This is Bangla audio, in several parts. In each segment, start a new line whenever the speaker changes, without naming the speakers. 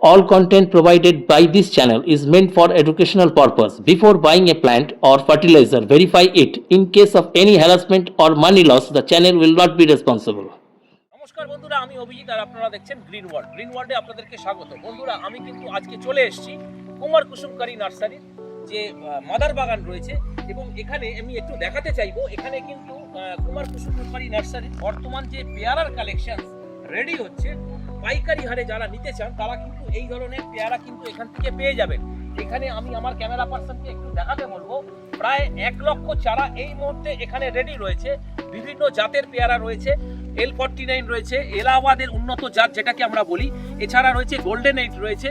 All content provided by this channel is meant for educational purpose. Before buying a plant or fertilizer, verify it. In case of any harassment or money loss, the channel will not be responsible.
নমস্কার বন্ধুরা আমি অভিজিৎ আর আপনারা দেখছেন গ্রিন ওয়ার্ল্ড গ্রিন ওয়ার্ল্ডে আপনাদেরকে স্বাগত বন্ধুরা আমি কিন্তু আজকে চলে এসেছি কুমার কুসুমকারী নার্সারির যে মাদার বাগান রয়েছে এবং এখানে আমি একটু দেখাতে চাইব এখানে কিন্তু কুমার কুসুমকারী নার্সারির বর্তমান যে পেয়ারার কালেকশন রেডি হচ্ছে পাইকারি হারে যারা নিতে চান, তারা কিন্তু এই ধরনের পেয়ারা কিন্তু এখান থেকে পেয়ে যাবেন। এখানে আমি আমার ক্যামেরা পার্সনকে একটু দেখাতে বলব, প্রায় এক লক্ষ চারা এই মুহূর্তে এখানে রেডি রয়েছে। বিভিন্ন জাতের পেয়ারা রয়েছে এল ফর্টি নাইন রয়েছে, এলাহাবাদের উন্নত জাত যেটাকে আমরা বলি। এছাড়া রয়েছে গোল্ডেন এইট রয়েছে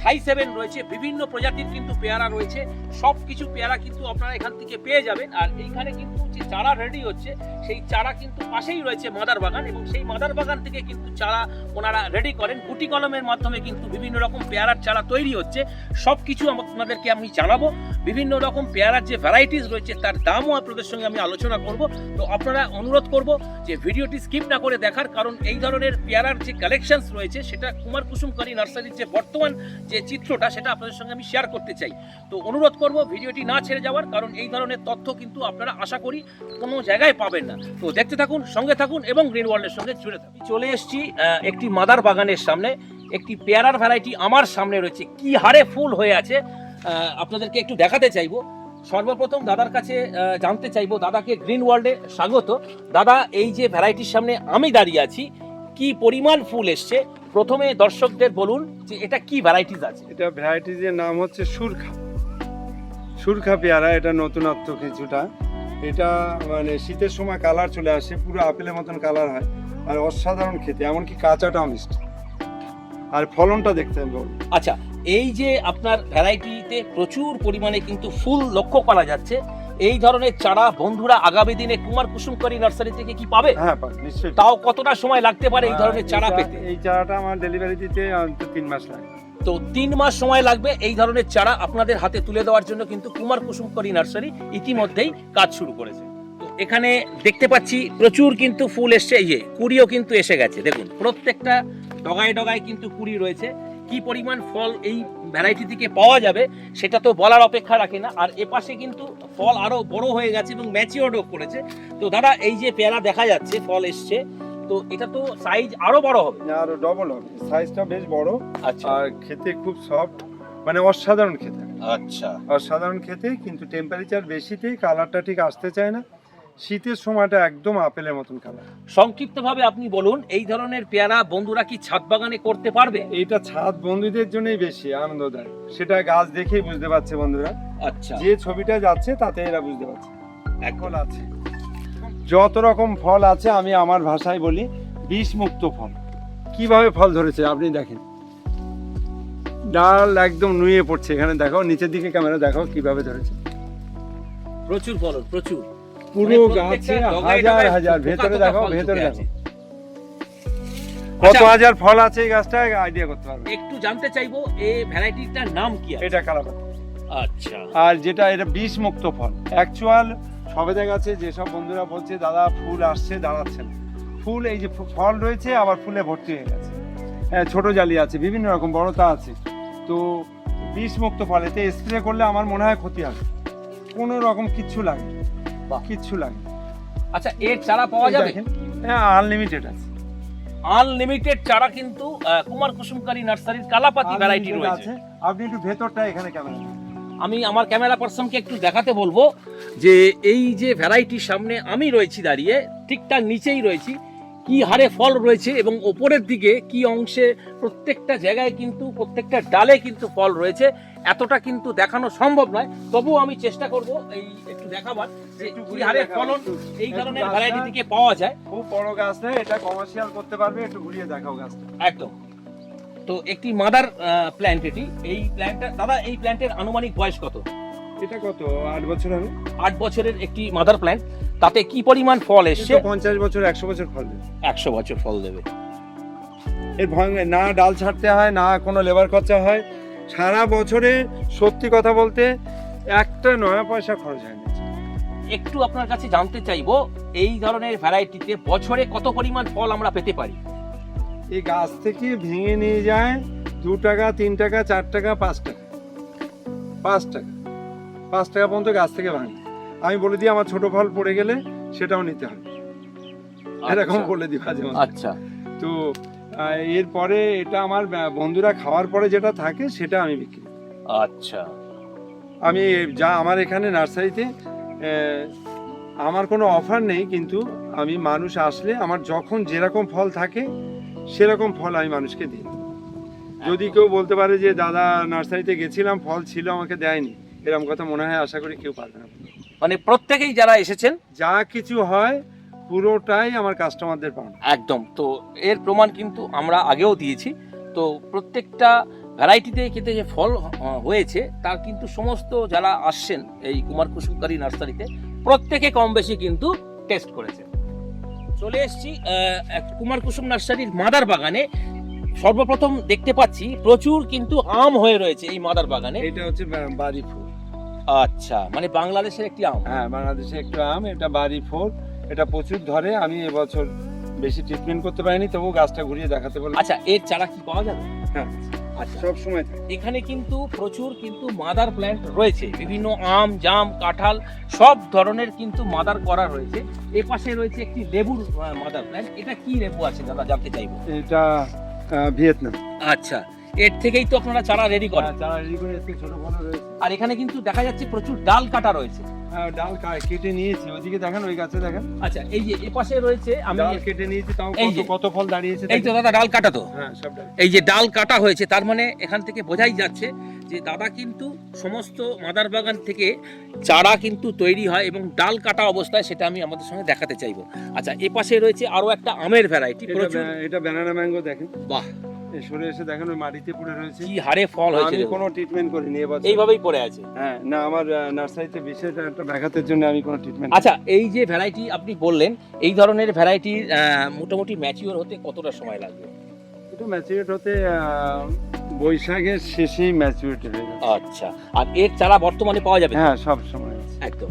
থাই সেভেন রয়েছে, বিভিন্ন প্রজাতির কিন্তু পেয়ারা রয়েছে সব কিছু পেয়ারা কিন্তু আপনারা এখান থেকে পেয়ে যাবেন। আর এইখানে কিন্তু যে চারা রেডি হচ্ছে, সেই চারা কিন্তু পাশেই রয়েছে মাদার বাগান এবং সেই মাদার বাগান থেকে কিন্তু চারা ওনারা রেডি করেন। গুটি কলমের মাধ্যমে কিন্তু বিভিন্ন রকম পেয়ারার চারা তৈরি হচ্ছে। সব কিছু আপনাদেরকে আমি জানাব। বিভিন্ন রকম পেয়ারার যে ভ্যারাইটিস রয়েছে, তার দামও আপনাদের সঙ্গে আমি আলোচনা করব। তো আপনারা অনুরোধ করব যে ভিডিওটি স্কিপ না করে দেখার, কারণ এই ধরনের পেয়ারার যে কালেকশনস রয়েছে, সেটা কুমার কুসুমকারী নার্সারির যে বর্তমান যে চিত্রটা, সেটা আপনাদের সঙ্গে আমি শেয়ার করতে চাই। তো অনুরোধ করব ভিডিওটি না ছেড়ে যাওয়ার, কারণ এই ধরনের তথ্য কিন্তু আপনারা আশা করি কোনো জায়গায় পাবেন না। তো দেখতে থাকুন, সঙ্গে থাকুন এবং গ্রিন ওয়ার্ল্ডের সঙ্গে জুড়ে থাকুন। চলে এসেছি একটি মাদার বাগানের সামনে। একটি পেয়ারার ভ্যারাইটি আমার সামনে রয়েছে। কি হারে ফুল হয়ে আছে আপনাদেরকে একটু দেখাতে চাইব। সর্বপ্রথম দাদার কাছে জানতে চাইব, দাদাকে গ্রিন ওয়ার্ল্ডে স্বাগত। দাদা, এই যে ভ্যারাইটির সামনে আমি দাঁড়িয়ে আছি, কি পরিমাণ ফুল এসছে প্রথমে দর্শকদের বলুন যে এটা কি ভ্যারাইটিস আছে?
এটা ভ্যারাইটিজের নাম হচ্ছে সুরখা। সুরখা পেয়ারা এটা নতুনত্ব কিছুটা। এটা মানে শীতের সময় কালার চলে আসে পুরো আপেলের মতন কালার হয় আর অসাধারণ খেতে এমনকি কাঁচাটাও মিষ্টি। আর ফলনটা দেখতে।
আচ্ছা এই যে আপনার ভ্যারাইটিতে প্রচুর পরিমাণে কিন্তু ফুল লক্ষ্য করা যাচ্ছে এই ধরনের চারা বন্ধুরা আগামী দিনে কুমার কুসুমকারী নার্সারি থেকে কি পাবে?
হ্যাঁ নিশ্চয়ই
তাও কতটা সময় লাগতে পারে এই ধরনের চারা পেতে?
এই চারাটা আমার ডেলিভারি দিতে তিন মাস লাগে
তো তিন মাস সময় লাগবে এই ধরনের চারা আপনাদের হাতে তুলে দেওয়ার জন্য কিন্তু কুমার কুসুমকরী নার্সারি ইতিমধ্যেই কাজ শুরু করেছে। তো এখানে দেখতে পাচ্ছি প্রচুর কিন্তু ফুল এসছে এই যে কুড়িও কিন্তু এসে গেছে। দেখুন প্রত্যেকটা ডগায় ডগায় কিন্তু কুড়ি রয়েছে। কি পরিমাণ ফল এই ভ্যারাইটি থেকে পাওয়া যাবে সেটা তো বলার অপেক্ষা রাখে না। আর এপাশে কিন্তু ফল আরও বড় হয়ে গেছে এবং ম্যাচিওরও করেছে। তো দাদা এই যে পেয়ারা দেখা যাচ্ছে ফল এসছে তো এটা তো সাইজ আরও বড় হবে।
আরও ডবল হবে। সাইজটা বেশ বড়।
আচ্ছা।
আর খেতে খুব সফট মানে অসাধারণ খেতে।
আচ্ছা।
অসাধারণ খেতে কিন্তু টেম্পারেচার বেশিতেই কালারটা ঠিক আসতে চায় না। শীতের সময়টা একদম আপেলের মতন কালার।
সংক্ষিপ্তভাবে আপনি বলুন এই ধরনের পেয়ারা বন্ধুরা কি ছাদ বাগানে করতে পারবে?
এটা ছাদ বন্ধুদের জন্যই বেশি আনন্দদায়ক। সেটা গাছ দেখেই বুঝতে পারছে বন্ধুরা।
আচ্ছা।
যে ছবিটা যাচ্ছে তাতে এরা বুঝতে পারছে। এখন আছে। যত রকম ফল আছে আমি আমার ভাষায় বলি বিষ মুক্ত ফল। কীভাবে ফল ধরেছে আপনি দেখেন। ডাল একদম নুয়ে পড়ছে। এখানে দেখো নিচের দিকে ক্যামেরা দেখো কীভাবে ধরেছে।
প্রচুর ফলন প্রচুর।
পুরো
মানে
গাছে হাজার হাজার ভেতরে দেখো ভেতরে দেখো কত
আচ্ছা।
হাজার ফল আছে এই গাছটায়? আইডিয়া করতে পারবে?
একটু জানতে চাইব এই ভ্যারাইটিটার নাম কি
এটা কালাপাতা
আচ্ছা।
আর যেটা এটা বিষ মুক্ত ফল অ্যাকচুয়াল সবেদা গাছে যেসব বন্ধুরা বলছে দাদা ফুল আসছে দাঁড়াচ্ছে না। ফুল এই যে ফল রয়েছে আবার ফুলে ভর্তি হয়ে গেছে। হ্যাঁ ছোট জালি আছে বিভিন্ন রকম বড়তা আছে। তো বিষ মুক্ত ফল এতে স্প্রে করলে আমার মনে হয় ক্ষতি হবে। কোনো রকম কিচ্ছু লাগে। কিচ্ছু লাগে
আচ্ছা এর চারা পাওয়া যাবে?
হ্যাঁ আনলিমিটেড আছে।
আনলিমিটেড চারা কিন্তু কুমার কুসুমকারী নার্সারির কালাপাতি ভ্যারাইটি রয়েছে।
আপনি একটু ভেতরটা এখানে কেমন
আমি আমার ক্যামেরা পার্সনকে একটু দেখাতে বলব যে এই যে ভ্যারাইটির সামনে আমি রয়েছি দাঁড়িয়ে ঠিক তার নিচেই রয়েছি কি হারে ফল রয়েছে এবং ওপরের দিকে কি অংশে প্রত্যেকটা জায়গায় কিন্তু প্রত্যেকটা ডালে কিন্তু ফল রয়েছে। এতটা কিন্তু দেখানো সম্ভব নয়। তবুও আমি চেষ্টা করব এই একটু দেখাবার যে কি হারে ফলন এই ধরনের ভ্যারাইটি থেকে পাওয়া যায়।
খুব বড় গাছ না এটা কমার্শিয়াল করতে পারবে একটু ঘুরিয়ে দেখাও গাছটা।
একদম। তো একটি মাদার প্ল্যান্ট এটি। এই প্ল্যান্টটা দাদা এই প্ল্যান্টের আনুমানিক বয়স কত?
এটা কত? আট বছর হবে।
আট বছরের একটি মাদার প্ল্যান্ট তাতে কি পরিমাণ ফল এসছে?
পঞ্চাশ বছর একশো বছর ফল দেবে।
একশো বছর ফল দেবে।
এর ভঙ্গে না ডাল ছাড়তে হয় না কোনো লেবার খরচা হয়। সারা বছরে সত্যি কথা বলতে একটা নয়া পয়সা খরচ হয় না
একটু আপনার কাছে জানতে চাইব এই ধরনের ভ্যারাইটিতে বছরে কত পরিমাণ ফল আমরা পেতে পারি?
এই গাছ থেকে ভেঙে নিয়ে যায় দু টাকা তিন টাকা চার টাকা পাঁচ টাকা। পাঁচ টাকা। পাঁচ টাকা পর্যন্ত গাছ থেকে ভাঙে। আমি বলে দিই আমার ছোট ফল পড়ে গেলে সেটাও নিতে হবে। এরকম
আচ্ছা,
বলে দিই মাঝে।
আচ্ছা।
তো এরপরে এটা আমার বন্ধুরা খাওয়ার পরে যেটা থাকে সেটা আমি বিক্রি
আচ্ছা।
আমি যা আমার এখানে নার্সারিতে আমার কোনো অফার নেই কিন্তু আমি মানুষ আসলে আমার যখন যেরকম ফল থাকে সেরকম ফল আমি মানুষকে দিই। যদি কেউ বলতে পারে যে দাদা নার্সারিতে গেছিলাম ফল ছিল আমাকে দেয়নি। এরকম কথা মনে হয় আশা করি কেউ পারবে না।
মানে প্রত্যেকেই যারা এসেছেন?
যা কিছু হয় পুরোটাই আমার কাস্টমারদের পাওনা।
একদম। তো এর প্রমাণ কিন্তু আমরা আগেও দিয়েছি। তো প্রত্যেকটা ভ্যারাইটিতে কিন্তু যে ফল হয়েছে তার কিন্তু সমস্ত যারা আসছেন এই কুমার কুসুমকারী নার্সারিতে প্রত্যেকে কম বেশি কিন্তু টেস্ট করেছে। চলে এসেছি কুমার কুসুম নার্সারির মাদার বাগানে। সর্বপ্রথম দেখতে পাচ্ছি প্রচুর কিন্তু আম হয়ে রয়েছে এই মাদার বাগানে।
এটা হচ্ছে বাড়ি ফুল।
আচ্ছা মানে বাংলাদেশের একটি আম।
হ্যাঁ বাংলাদেশের একটি আম এটা বাড়ি ফোর এটা প্রচুর ধরে আমি এবছর বেশি ট্রিটমেন্ট করতে পারিনি তবু গাছটা ঘুরিয়ে দেখাতে বলব
আচ্ছা এর চারা কি পাওয়া যাবে?
হ্যাঁ
আচ্ছা।
সব সময়
এখানে কিন্তু প্রচুর কিন্তু মাদার প্ল্যান্ট রয়েছে বিভিন্ন আম জাম কাঁঠাল সব ধরনের কিন্তু মাদার করা রয়েছে। এ পাশে রয়েছে একটি লেবুর মাদার প্ল্যান্ট এটা কি লেবু আছে দাদা জানতে চাইব।
এটা ভিয়েতনাম।
আচ্ছা এর থেকেই তো আপনারা চারা রেডি করেন।
হ্যাঁ, চারা রেডি করে এসে ছোট বড় রয়েছে
আর এখানে কিন্তু দেখা যাচ্ছে প্রচুর ডাল কাটা রয়েছে।
হ্যাঁ, ডাল কেটে নিয়েছি। ওইদিকে দেখেন ওই গাছে দেখেন।
আচ্ছা এই যে এ পাশে রয়েছে আমি
ডাল কেটে নিয়েছি তাও
এই
কত
যে।
কত ফল দাঁড়িয়েছে
এই তো দাদা ডাল কাটা তো।
হ্যাঁ সব ডাল।
এই যে ডাল কাটা হয়েছে তার মানে এখান থেকে বোঝাই যাচ্ছে যে দাদা কিন্তু সমস্ত মাদার বাগান থেকে চারা কিন্তু তৈরি হয় এবং ডাল কাটা অবস্থায় সেটা আমি আমাদের সঙ্গে দেখাতে চাইব। আচ্ছা এ পাশে রয়েছে আরও একটা আমের ভ্যারাইটি
এটা ব্যানানা ম্যাঙ্গো দেখেন।
বাহ
সরে এসে দেখেন ওই মাটিতে পড়ে রয়েছে।
কি হারে ফল হয়েছে
আমি কোনো ট্রিটমেন্ট করিনি এবছর
এইভাবেই পড়ে আছে?
হ্যাঁ না আমার নার্সারিতে বিশেষ একটা ব্যাঘাতের জন্য আমি কোনো ট্রিটমেন্ট
আচ্ছা এই যে ভ্যারাইটি আপনি বললেন এই ধরনের ভ্যারাইটি মোটামুটি ম্যাচিওর হতে কতটা সময় লাগবে?
এটা ম্যাচুরেট হতে বৈশাখের শেষেই ম্যাচুরিটি হয়ে
আচ্ছা আর এর চারা বর্তমানে পাওয়া যাবে?
হ্যাঁ সব সময়
একদম।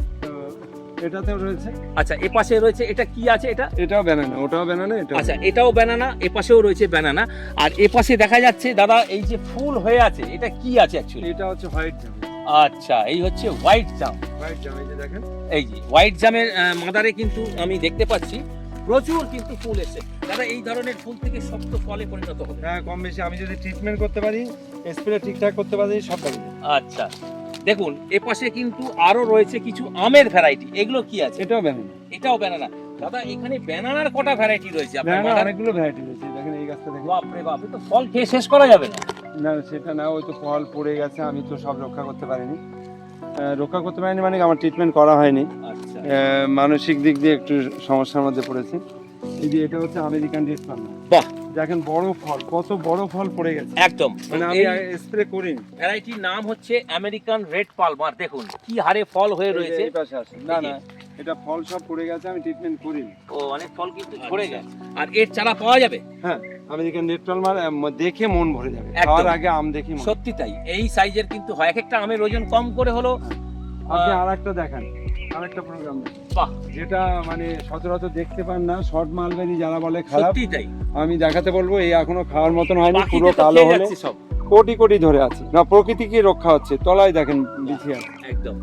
এটাতেও রয়েছে।
আচ্ছা এ পাশে রয়েছে এটা কি আছে এটা?
এটাও ব্যানানা ওটাও ব্যানানা এটাও
আচ্ছা এটাও ব্যানানা এ পাশেও রয়েছে ব্যানানা আর এ পাশে দেখা যাচ্ছে দাদা এই যে ফুল হয়ে আছে এটা কি আছে অ্যাকচুয়ালি
এটা হচ্ছে হোয়াইট জাম
আচ্ছা এই হচ্ছে হোয়াইট জাম
হোয়াইট জাম এই যে দেখেন।
এই যে হোয়াইট জামের মাদারে কিন্তু আমি দেখতে পাচ্ছি প্রচুর কিন্তু ফুল এসছে। দাদা এই ধরনের ফুল থেকে শক্ত ফলে পরিণত হবে।
হ্যাঁ কম বেশি। আমি যদি ট্রিটমেন্ট করতে পারি স্প্রে ঠিকঠাক করতে পারি সব পারি
আচ্ছা। দেখুন এ পাশে কিন্তু আরও রয়েছে কিছু আমের ভ্যারাইটি এগুলো কি আছে?
এটাও ব্যানানা
এটাও ব্যানানা দাদা এখানে ব্যানানার কটা ভ্যারাইটি রয়েছে আপনার
অনেকগুলো ভ্যারাইটি রয়েছে দেখেন এই গাছটা দেখেন।
বাপরে বাপ তো ফল খেয়ে শেষ করা যাবে না।
না সেটা না ওই তো ফল পড়ে গেছে আমি তো সব রক্ষা করতে পারিনি। রক্ষা করতে পারিনি মানে আমার ট্রিটমেন্ট করা হয়নি।
আচ্ছা।
মানসিক দিক দিয়ে একটু সমস্যার মধ্যে পড়েছি। এই যে এটা হচ্ছে আমেরিকান রেড
বাহ।
দেখেন বড় ফল কত বড় ফল পড়ে গেছে।
একদম।
মানে আমি স্প্রে করিনি।
ভ্যারাইটির নাম হচ্ছে আমেরিকান রেড পালমার দেখুন কি হারে ফল হয়ে রয়েছে।
এই পাশে আসে না না এটা ফল সব পড়ে গেছে আমি ট্রিটমেন্ট করিনি।
ও অনেক ফল কিন্তু ঝরে গেছে। আর এর চারা পাওয়া যাবে?
হ্যাঁ আমেরিকান রেড পালমার দেখে মন ভরে যাবে। খাওয়ার আগে আম দেখি
সত্যি তাই এই সাইজের কিন্তু হয়। এক একটা আমের ওজন কম করে হলো
আপনি
আহ,
আর একটা দেখান। আর একটা প্রোগ্রাম
বাহ।
যেটা মানে সচরাচর দেখতে পান না শর্ট মালবেরি যারা বলে খারাপ
তাই।
আমি দেখাতে বলব এই এখনও খাওয়ার মতন হয়নি পুরো কালো হলে।
সব।
কোটি কোটি ধরে আছে। না প্রকৃতিকে রক্ষা হচ্ছে তলায় দেখেন বিছিয়ে
একদম।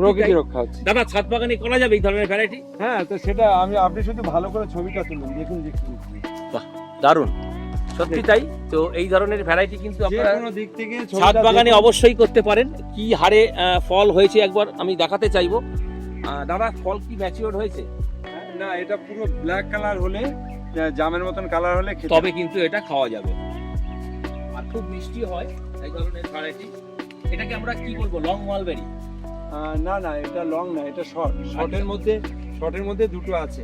প্রকৃতি রক্ষা হচ্ছে।
দাদা ছাদ বাগানে করা যাবে এই ধরনের ভ্যারাইটি
হ্যাঁ তো সেটা আমি আপনি শুধু ভালো করে ছবিটা তুলুন দেখুন দেখুন
দারুণ। সত্যি তাই। তো এই ধরনের ভ্যারাইটি কিন্তু
যে
আপনারা
দিক থেকে
ছাদ বাগানে অবশ্যই করতে পারেন। কি হারে ফল হয়েছে একবার আমি দেখাতে চাইব। দাদা ফল কি ম্যাচিওর হয়েছে?
না এটা পুরো ব্ল্যাক কালার হলে জামের মতন কালার হলে খেতে
তবে কিন্তু এটা খাওয়া যাবে। আর খুব মিষ্টি হয় এই ধরনের ভ্যারাইটি। এটাকে আমরা কি বলব লং মালবেরি
না না এটা লং না এটা শর্ট শর্টের মধ্যে শর্টের মধ্যে দুটো আছে।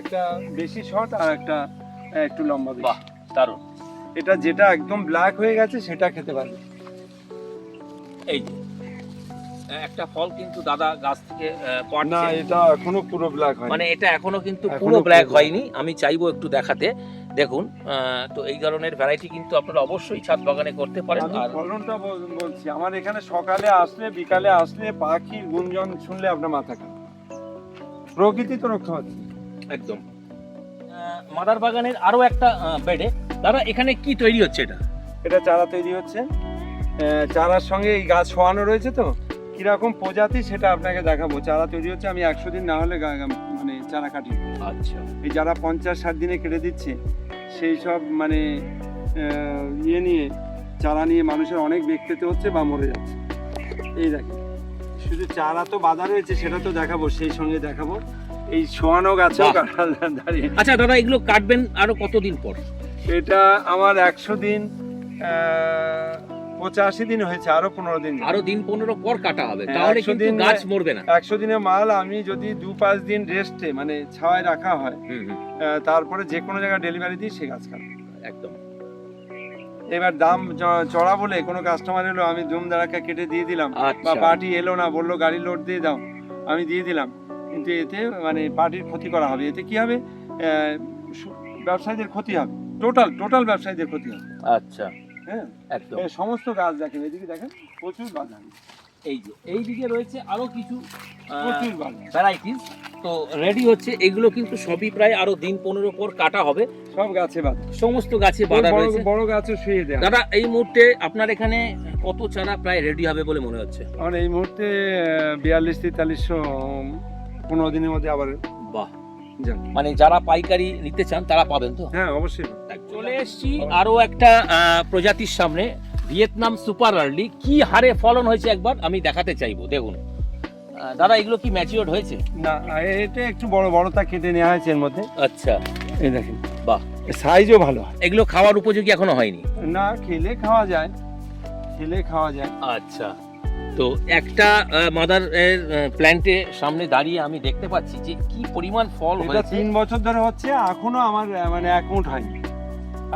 একটা বেশি শর্ট আর একটা একটু লম্বা বেশি।
বাহ দারুণ।
এটা যেটা একদম ব্ল্যাক হয়ে গেছে সেটা খেতে পারবে।
এই যে একটা ফল কিন্তু দাদা গাছ থেকে
না এটা এখনও পুরো ব্ল্যাক হয়
মানে এটা এখনও কিন্তু পুরো ব্ল্যাক হয়নি। আমি চাইব একটু দেখাতে। দেখুন তো এই ধরনের ভ্যারাইটি কিন্তু আপনারা অবশ্যই ছাদ বাগানে করতে পারেন। আর
ফলনটা বলছি আমার এখানে সকালে আসলে বিকালে আসলে পাখির গুঞ্জন শুনলে আপনার মাথা খারাপ। প্রকৃতি তো রক্ষা হচ্ছে
একদম। মাদার বাগানের আরও একটা বেডে। দাদা এখানে কি তৈরি হচ্ছে এটা?
এটা চারা তৈরি হচ্ছে। চারার সঙ্গে এই গাছ শোয়ানো রয়েছে তো? কীরকম প্রজাতি সেটা আপনাকে দেখাবো। চারা তৈরি হচ্ছে আমি একশো দিন না হলে মানে চারা কাটি।
আচ্ছা।
এই যারা পঞ্চাশ ষাট দিনে কেটে দিচ্ছে সেই সব মানে ইয়ে নিয়ে চারা নিয়ে মানুষের অনেক বেগ পেতে হচ্ছে বা মরে যাচ্ছে। এই দেখেন। শুধু চারা তো বাধা রয়েছে সেটা তো দেখাবো সেই সঙ্গে দেখাবো। এই শোয়ানো গাছেও কাঁঠাল দাঁড়িয়ে।
আচ্ছা দাদা এগুলো কাটবেন আরও কতদিন পর?
এটা আমার একশো দিন আহ, পঁচাশি দিন হয়েছে আরও পনেরো দিন।
আরও দিন পনেরো পর কাটা হবে
হ্যাঁ,
তাহলে কিন্তু গাছ মরবে না।
একশো দিনের মাল আমি যদি দু পাঁচ দিন রেস্টে মানে ছাওয়ায় রাখা হয় তারপরে যে কোনো জায়গায় ডেলিভারি দিই সে গাছ কাটবে।
একদম।
এবার দাম চড়া বলে কোনো কাস্টমার এলো আমি ধুম ধারাক্কা কেটে দিয়ে দিলাম বা
আচ্ছা।
পার্টি এলো না বলল গাড়ি লোড দিয়ে দাও আমি দিয়ে দিলাম। কিন্তু এতে মানে পার্টির ক্ষতি করা হবে। এতে কি হবে? ব্যবসায়ীদের ক্ষতি হবে। টোটাল টোটাল ব্যবসায়ীদের ক্ষতি হবে।
আচ্ছা।
হ্যাঁ?
একদম।
সমস্ত গাছ দেখেন এদিকে দেখেন প্রচুর বাগান
এই যে এই দিকে রয়েছে আরও কিছু
প্রচুর বাগান
ভ্যারাইটিস তো রেডি হচ্ছে এগুলো কিন্তু সবই প্রায় আরও দিন পনেরো পর কাটা হবে।
সব গাছে বাঁধা।
সমস্ত গাছে বাঁধা রয়েছে।
বড় গাছও শুয়ে দেয়।
দাদা এই মুহূর্তে আপনার এখানে কত চারা প্রায় রেডি হবে বলে মনে হচ্ছে?
আমার এই মুহূর্তে বিয়াল্লিশ তেতাল্লিশশো পনেরো দিনের মধ্যে আবার
বাহ মানে যারা পাইকারি নিতে চান তারা পাবেন তো?
হ্যাঁ অবশ্যই।
চলে এসেছি আরও একটা প্রজাতির সামনে ভিয়েতনাম সুপার আর্লি। কি হারে ফলন হয়েছে একবার আমি দেখাতে চাইব দেখুন। দাদা এগুলো কি ম্যাচিওর হয়েছে?
না এটা একটু বড় বড়টা কেটে নেওয়া হয়েছে এর মধ্যে।
আচ্ছা।
এই দেখেন।
বাহ।
সাইজও ভালো।
এগুলো খাওয়ার উপযোগী এখনও হয়নি?
না খেলে খাওয়া যায়। খেলে খাওয়া যায়।
আচ্ছা। তো একটা মাদার প্ল্যান্টে সামনে দাঁড়িয়ে আমি দেখতে পাচ্ছি যে কি পরিমাণ ফল হয়েছে।
তিন বছর ধরে হচ্ছে এখনও আমার মানে এক মুঠ হয়নি।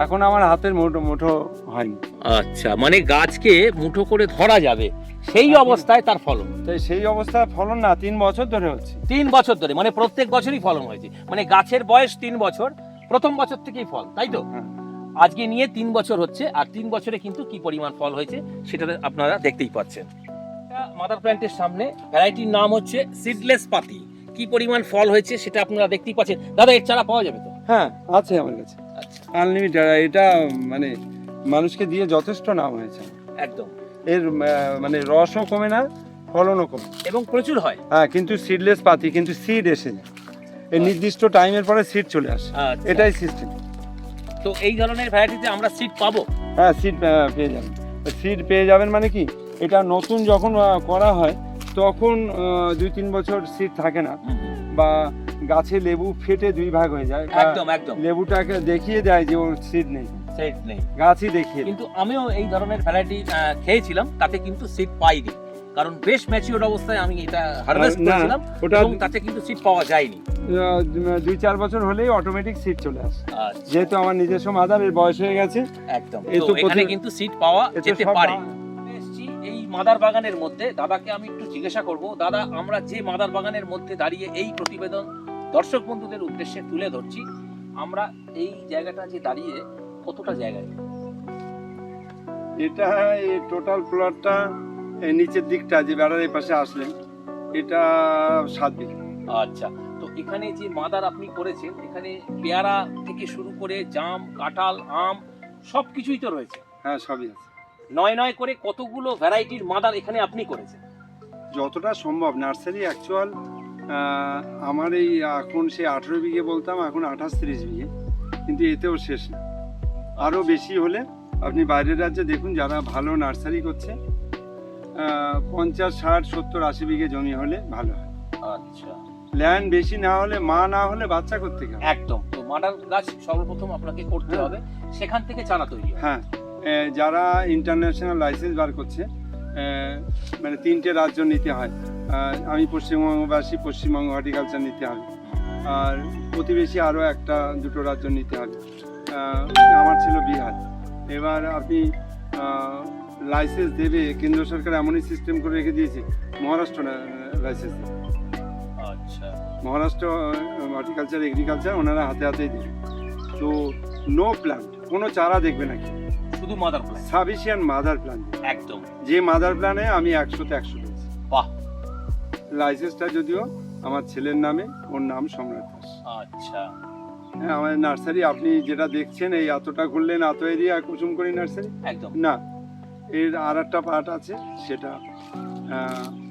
এখন আমার হাতের মুঠো মুঠো হয়নি।
আচ্ছা মানে গাছকে মুঠো করে ধরা যাবে। সেই অবস্থায় তার ফলন।
তাই সেই অবস্থায় ফলন না তিন বছর ধরে হচ্ছে।
তিন বছর ধরে মানে প্রত্যেক বছরই ফলন হয়েছে। মানে গাছের বয়স তিন বছর প্রথম বছর থেকেই ফল তাই তো?
হ্যাঁ।
আজকে নিয়ে তিন বছর হচ্ছে আর তিন বছরে কিন্তু কি পরিমাণ ফল হয়েছে সেটা আপনারা দেখতেই পাচ্ছেন। মাদার প্ল্যান্টের সামনে ভ্যারাইটির নাম হচ্ছে সিডলেস পাতি। কি পরিমাণ ফল হয়েছে সেটা আপনারা দেখতেই পাচ্ছেন। দাদা এর চারা পাওয়া যাবে তো?
হ্যাঁ আছে আমার কাছে।
আচ্ছা
আনলিমিটেড এটা মানে মানুষকে দিয়ে যথেষ্ট নাম হয়েছে।
একদম।
এর মানে রসও কমে না ফলনও কমে।
এবং প্রচুর হয়।
হ্যাঁ কিন্তু সিডলেস পাতি কিন্তু সিড এসে যায়। এই নির্দিষ্ট টাইমের পরে সিড চলে আসে।
আচ্ছা।
এটাই সিস্টেম
তো এই ধরনের ভ্যারাইটিতে আমরা সিড পাবো?
হ্যাঁ সিড পেয়ে যাবেন। সিড পেয়ে যাবেন মানে কি? এটা নতুন যখন করা হয় তখন দুই তিন বছর সিড থাকে না। বা গাছে লেবু ফেটে দুই ভাগ হয়ে যায়।
একদম একদম।
লেবুটাকে দেখিয়ে দেয় যে ওর সিড নেই।
সেট নেই।
গাছই দেখিয়ে
কিন্তু আমিও এই ধরনের ভ্যারাইটি খেয়েছিলাম তাতে কিন্তু সিট পাইনি। কারণ বেশ ম্যাচিওর অবস্থায় আমি এটা হারভেস্ট করেছিলাম
ওটা
এবং তাতে কিন্তু সিট পাওয়া যায়নি।
দুই চার বছর হলেই অটোমেটিক সিট চলে আসে।
আচ্ছা,
যেহেতু আমার নিজস্ব মাদার এর বয়স হয়ে গেছে।
একদম। তো এখানে কিন্তু সিট পাওয়া যেতে পারে। এই মাদার বাগানের মধ্যে। দাদাকে আমি একটু জিজ্ঞাসা করব দাদা আমরা যে মাদার বাগানের মধ্যে দাঁড়িয়ে এই প্রতিবেদন দর্শক বন্ধুদের উদ্দেশ্যে তুলে ধরছি আমরা এই জায়গাটা যে দাঁড়িয়ে কতটা জায়গায়?
এটা এই টোটাল প্লটটা এই নিচের দিকটা যে বেড়ার পাশে আসলেন এটা সাত বিঘা।
আচ্ছা তো এখানে যে মাদার আপনি করেছেন এখানে পেয়ারা থেকে শুরু করে জাম কাঁঠাল আম সব কিছুই তো রয়েছে।
হ্যাঁ সবই আছে।
নয় নয় করে কতগুলো ভ্যারাইটির মাদার এখানে আপনি করেছেন?
যতটা সম্ভব নার্সারি অ্যাকচুয়াল আমার এই এখন সে আঠেরো বিঘে বলতাম এখন আঠাশ তিরিশ বিঘে। কিন্তু এতেও শেষ না। আরও বেশি হলে আপনি বাইরের রাজ্যে দেখুন যারা ভালো নার্সারি করছে পঞ্চাশ ষাট সত্তর আশি বিঘে জমি হলে ভালো হয়।
আচ্ছা।
ল্যান্ড বেশি না হলে মা না হলে বাচ্চা করতে হবে
একদম। তো মাদার গাছ সর্বপ্রথম আপনাকে করতে
হ্যাঁ।
হবে সেখান থেকে চারা তৈরি হ্যাঁ।
যারা ইন্টারন্যাশনাল লাইসেন্স বার করছে মানে তিনটে রাজ্য নিতে হয় আমি পশ্চিমবঙ্গবাসী পশ্চিমবঙ্গ হর্টিকালচার নিতে হবে। আর প্রতিবেশী আরও একটা দুটো রাজ্য নিতে হবে। আমার ছিল বিহার। এবার আপনি লাইসেন্স দেবে কেন্দ্র সরকার এমনই সিস্টেম করে রেখে দিয়েছে মহারাষ্ট্র লাইসেন্স
আচ্ছা।
মহারাষ্ট্র হর্টিকালচার এগ্রিকালচার ওনারা হাতে হাতেই দেবে। তো নো প্ল্যান্ট কোনো চারা দেখবে নাকি?
শুধু mother plant
sufficient mother plan
একদম।
যে মাদার প্ল্যানে আমি একশোতে একশো পেয়েছি
বাহ।
লাইসেন্সটা যদিও আমার ছেলের নামে ওর নাম সম্রাট দাস।
আচ্ছা।
হ্যাঁ আমাদের নার্সারি আপনি যেটা দেখছেন এই এতটা ঘুরলেন এত এরিয়া কুসুমকরি নার্সারি?
একদম।
না এর আর একটা পার্ট আছে সেটা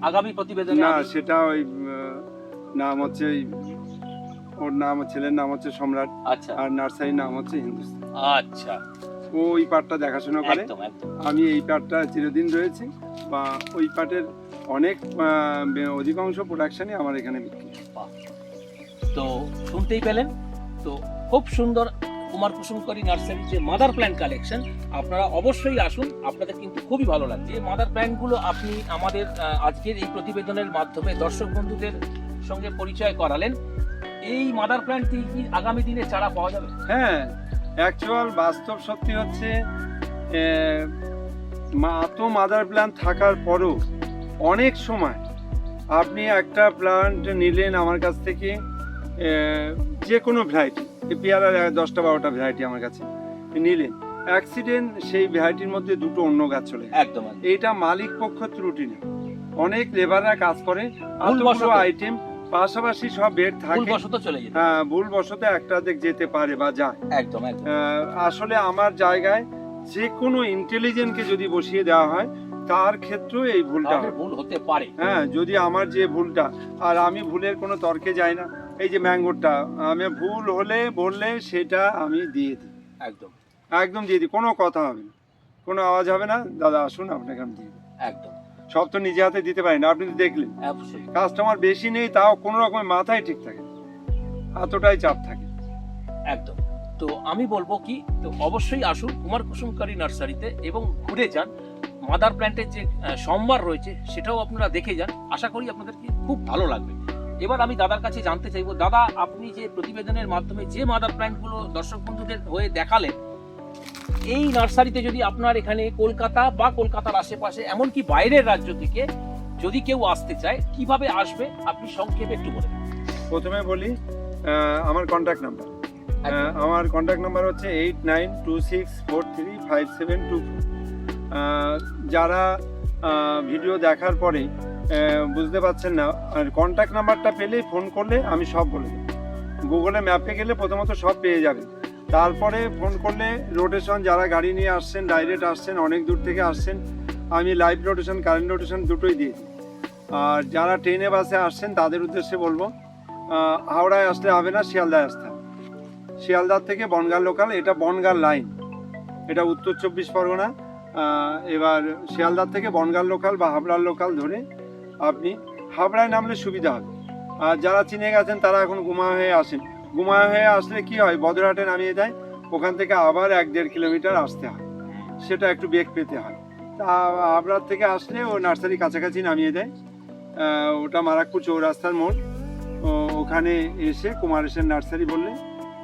আগামী প্রতিবেদনে
না সেটা ওই নাম হচ্ছে ওই ওর নাম ছেলের নাম হচ্ছে সম্রাট
আচ্ছা।
আর নার্সারির নাম হচ্ছে হিন্দুস্তান।
আচ্ছা।
ও ওই পার্টটা দেখাশোনা করে। আমি এই পার্টটা চিরদিন রয়েছে বা ওই পার্টের অনেক অধিকাংশ প্রোডাকশনই আমার এখানে বিক্রি
তো শুনতেই পেলেন। তো খুব সুন্দর কুমার কুসুমকরি নার্সারির যে মাদার প্ল্যান্ট কালেকশন আপনারা অবশ্যই আসুন। আপনাদের কিন্তু খুবই ভালো লাগছে। এই মাদার প্ল্যান্টগুলো আপনি আমাদের আজকের এই প্রতিবেদনের মাধ্যমে দর্শক বন্ধুদের সঙ্গে পরিচয় করালেন। এই মাদার প্ল্যান্ট থেকে কি আগামী দিনে চারা পাওয়া যাবে?
হ্যাঁ অ্যাকচুয়াল বাস্তব সত্যি হচ্ছে মা- এত মাদার প্ল্যান্ট থাকার পরও অনেক সময় আপনি একটা প্লান্ট নিলেন আমার কাছ থেকে যে কোনো ভ্যারাইটি পেয়ারার দশটা বারোটা ভ্যারাইটি আমার কাছে নিলেন। অ্যাক্সিডেন্ট সেই ভ্যারাইটির মধ্যে দুটো অন্য গাছ চলে
একদম।
এইটা মালিক পক্ষ ত্রুটি না। অনেক লেবাররা কাজ করে। আইটেম পাশাপাশি সব বেড থাকে। হ্যাঁ ভুলবশত একটা দিক যেতে পারে বা যায়।
একদম
আসলে আমার জায়গায় যে কোনো ইন্টেলিজেন্টকে যদি বসিয়ে দেওয়া হয় তার ক্ষেত্রেও এই ভুলটা
ভুল হতে পারে।
হ্যাঁ যদি আমার যে ভুলটা আর আমি ভুলের কোনো তর্কে যাই না এই যে ম্যাঙ্গোরটা আমি ভুল হলে বললে সেটা আমি দিয়ে দিই।
একদম।
একদম দিয়ে দিই কোনো কথা হবে না। কোনো আওয়াজ হবে না দাদা আসুন আপনাকে আমি দিয়ে দিই।
একদম।
সব তো নিজে হাতে দিতে পারি না আপনি তো দেখলেন। কাস্টমার বেশি নেই তাও কোনো রকমের মাথায় ঠিক থাকে এতটাই চাপ থাকে।
একদম। তো আমি বলব কি তো অবশ্যই আসুন কুমার কুসুমকারী নার্সারিতে এবং ঘুরে যান। মাদার প্ল্যান্টের যে সম্ভার রয়েছে সেটাও আপনারা দেখে যান। আশা করি আপনাদেরকে খুব ভালো লাগবে। এবার আমি দাদার কাছে জানতে চাইব দাদা আপনি যে প্রতিবেদনের মাধ্যমে যে মাদার প্ল্যান্টগুলো দর্শক বন্ধুদের হয়ে দেখালেন এই নার্সারিতে যদি আপনার এখানে কলকাতা বা কলকাতার আশেপাশে এমনকি বাইরের রাজ্য থেকে যদি কেউ আসতে চায় কীভাবে আসবে? আপনি সংক্ষেপে একটু বলেন।
প্রথমে বলি আমার কন্ট্যাক্ট নাম্বার আমার কন্ট্যাক্ট নাম্বার হচ্ছে eight nine two six four three five seven two যারা ভিডিও দেখার পরে বুঝতে পারছেন না, আর কন্ট্যাক্ট নাম্বারটা পেলেই ফোন করলে আমি সব বলে দেবো। গুগলে ম্যাপে গেলে প্রথমত সব পেয়ে যাবেন। তারপরে ফোন করলে রোটেশন যারা গাড়ি নিয়ে আসছেন ডাইরেক্ট আসছেন, অনেক দূর থেকে আসছেন, আমি লাইভ রোটেশন কারেন্ট রোটেশন দুটোই দিই। আর যারা ট্রেনে বাসে আসছেন, তাদের উদ্দেশ্যে বলব হাওড়ায় আসলে হবে না, শিয়ালদায় আসতে শিয়ালদার থেকে বনগাঁ লোকাল এটা বনগাঁ লাইন এটা উত্তর চব্বিশ পরগনা এবার শিয়ালদার থেকে বনগাঁ লোকাল বা হাবড়ার লোকাল ধরে আপনি হাবড়ায় নামলে সুবিধা হবে। আর যারা চিনে গেছেন, তারা এখন গুমা হয়ে আসেন। গুমা হয়ে আসলে কি হয়? বদরহাটে নামিয়ে দেয়। ওখান থেকে আবার এক দেড় কিলোমিটার আসতে হয়। সেটা একটু বেগ পেতে হয়। তা হাবড়ার থেকে আসলে ও নার্সারি কাছাকাছি নামিয়ে দেয়। ওটা মারাকপুর চৌরাস্তার মোড়। ওখানে এসে কুমারেশের নার্সারি বললে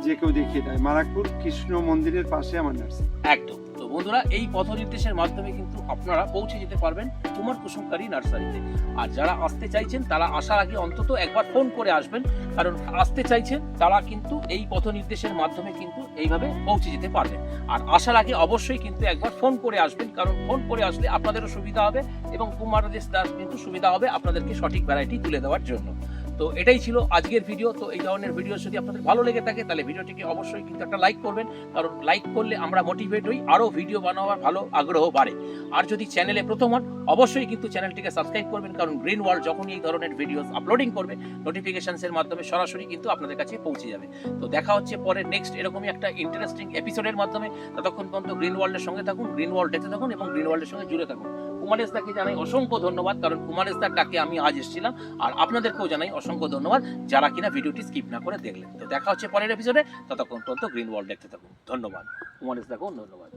যে কেউ দেখিয়ে দেয়। মারাকপুর কৃষ্ণ মন্দিরের পাশে আমার নার্সারি।
একদম। বন্ধুরা, এই পথ নির্দেশের মাধ্যমে কিন্তু আপনারা পৌঁছে যেতে পারবেন কুমার কুসুমকারী নার্সারিতে। আর যারা আসতে চাইছেন, তারা আসার আগে অন্তত একবার ফোন করে আসবেন, কারণ আসতে চাইছেন, তারা কিন্তু এই পথ নির্দেশের মাধ্যমে কিন্তু এইভাবে পৌঁছে যেতে পারবেন। আর আসার আগে অবশ্যই কিন্তু একবার ফোন করে আসবেন, কারণ ফোন করে আসলে আপনাদেরও সুবিধা হবে এবং কুমার দেশ কিন্তু সুবিধা হবে আপনাদেরকে সঠিক ভ্যারাইটি তুলে দেওয়ার জন্য। তো এটাই ছিল আজকের ভিডিও তো এই ধরনের ভিডিও যদি আপনাদের ভালো লেগে থাকে, তাহলে ভিডিওটিকে অবশ্যই কিন্তু একটা লাইক করবেন। কারণ লাইক করলে আমরা মোটিভেট হই আরও ভিডিও বানাবার ভালো আগ্রহ বাড়ে। আর যদি চ্যানেলে প্রথম হন, অবশ্যই কিন্তু চ্যানেলটিকে সাবস্ক্রাইব করবেন, কারণ গ্রিন ওয়ার্ল্ড যখনই এই ধরনের ভিডিওস আপলোডিং করবে নোটিফিকেশনসের মাধ্যমে সরাসরি কিন্তু আপনাদের কাছে পৌঁছে যাবে। তো দেখা হচ্ছে পরে নেক্সট এরকমই একটা ইন্টারেস্টিং এপিসোডের মাধ্যমে। ততক্ষণ পর্যন্ত গ্রিন ওয়ার্ল্ডের সঙ্গে থাকুন গ্রিন ওয়ার্ল্ড দেখতে থাকুন এবং গ্রিন ওয়ার্ল্ডের সঙ্গে জুড়ে থাকুন। কুমারেশ দাকে জানাই অসংখ্য ধন্যবাদ, কারণ কুমারেশ দা ডাকে আমি আজ এসেছিলাম, আর আপনাদেরকেও জানাই অসংখ্য ধন্যবাদ, যারা কিনা ভিডিওটি স্কিপ না করে দেখলেন। তো দেখা হচ্ছে পরের এপিসোডে ততক্ষণ পর্যন্ত গ্রিন ওয়ার্ল্ড দেখতে থাকুন। ধন্যবাদ। কুমারেশ দাকেও ধন্যবাদ।